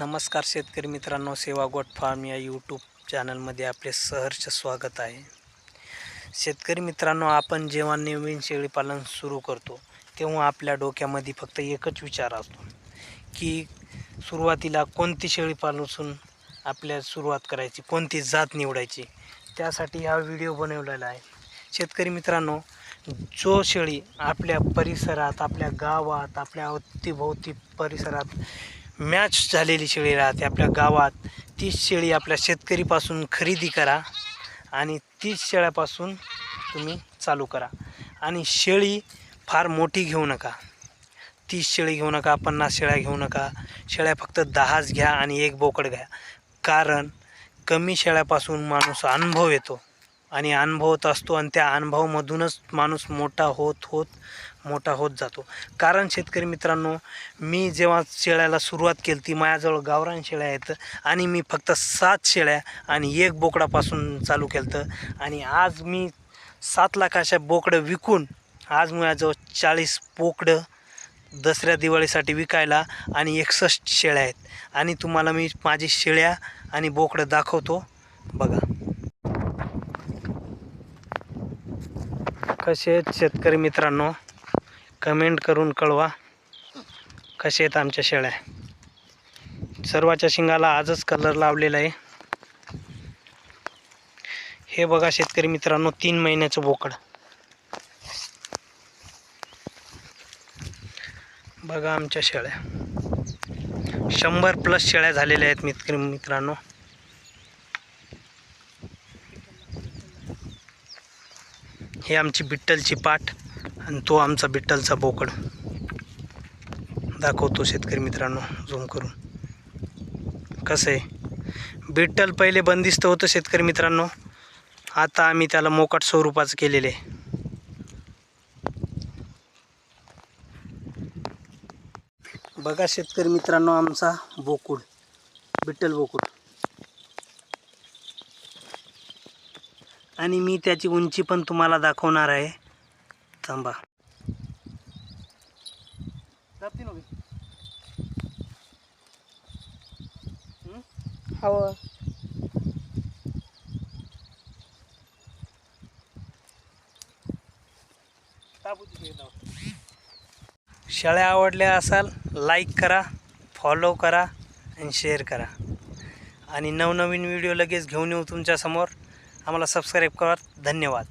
नमस्कार शेतकरी मित्रांनो सेवा गोट फार्म या यूट्यूब चॅनलमध्ये आपले सहर्ष स्वागत आहे. शेतकरी मित्रांनो आपण जेव्हा नवीन शेळीपालन सुरू करतो तेव्हा आपल्या डोक्यामध्ये फक्त एकच विचार असतो की सुरुवातीला कोणती शेळीपालनसून आपल्या सुरुवात करायची कोणती जात निवडायची त्यासाठी हा व्हिडिओ बनवलेला आहे. शेतकरी मित्रांनो जो शेळी आपल्या परिसरात आपल्या गावात आपल्या अवतीभोवती परिसरात मॅच झालेली शेळी राहते आपल्या गावात. तीच शेळी आपल्या शेतकरीपासून खरेदी करा आणि तीच शेळ्यापासून तुम्ही चालू करा. आणि शेळी फार मोठी घेऊ नका. तीस शेळी घेऊ नका पन्नास शेळ्या घेऊ नका. शेळ्या फक्त दहाच घ्या आणि एक बोकड घ्या. कारण कमी शेळ्यापासून माणूस अनुभव येतो. आणि अनुभवत असतो आणि त्या अनुभवामधूनच माणूस मोठा होत होत मोठा होत जातो. कारण शेतकरी मित्रांनो मी जेव्हा शेळ्याला सुरुवात केली ती माझ्याजवळ गावरान शेळ्या आहेत आणि मी फक्त सात शेळ्या आणि एक बोकडापासून चालू केलं तर आणि आज मी सात लाखाच्या बोकडं विकून आज माझ्याजवळ चाळीस बोकडं दसऱ्या दिवाळीसाठी विकायला आणि एकसष्ट शेळ्या आहेत. आणि तुम्हाला मी माझी शेळ्या आणि बोकडं दाखवतो. बघा. कसे आहेत शेतकरी मित्रांनो? कमेंट करून कळवा. कसे आहेत आमच्या शेळ्या? सर्वाच्या शिंगाला आजच कलर लावलेला आहे. हे बघा शेतकरी मित्रांनो तीन महिन्याचं बोकड. बघा आमच्या शेळ्या. शंभर प्लस शेळ्या झालेल्या आहेत मित्र मित्रांनो. हे आमची बिट्टलची पाठ आणि तो आमचा बिट्टलचा बोकड. दाखवतो शेतकरी मित्रांनो झूम करून. कसं आहे? बिट्टल पहिले बंदिस्त होतं शेतकरी मित्रांनो. आता आम्ही त्याला मोकाट स्वरूपाचं केलेले आहे. बघा शेतकरी मित्रांनो आमचा बोकुड बिट्टल बोकुड. आणि मी त्याची उंची पण तुम्हाला दाखवणार आहे. थांबा. हवं शेळ्या आवडल्या असाल लाईक करा फॉलो करा आणि शेअर करा. आणि नवनवीन व्हिडिओ लगेच घेऊन येऊ तुमच्यासमोर आम्हाला सबस्क्राईब करा. धन्यवाद.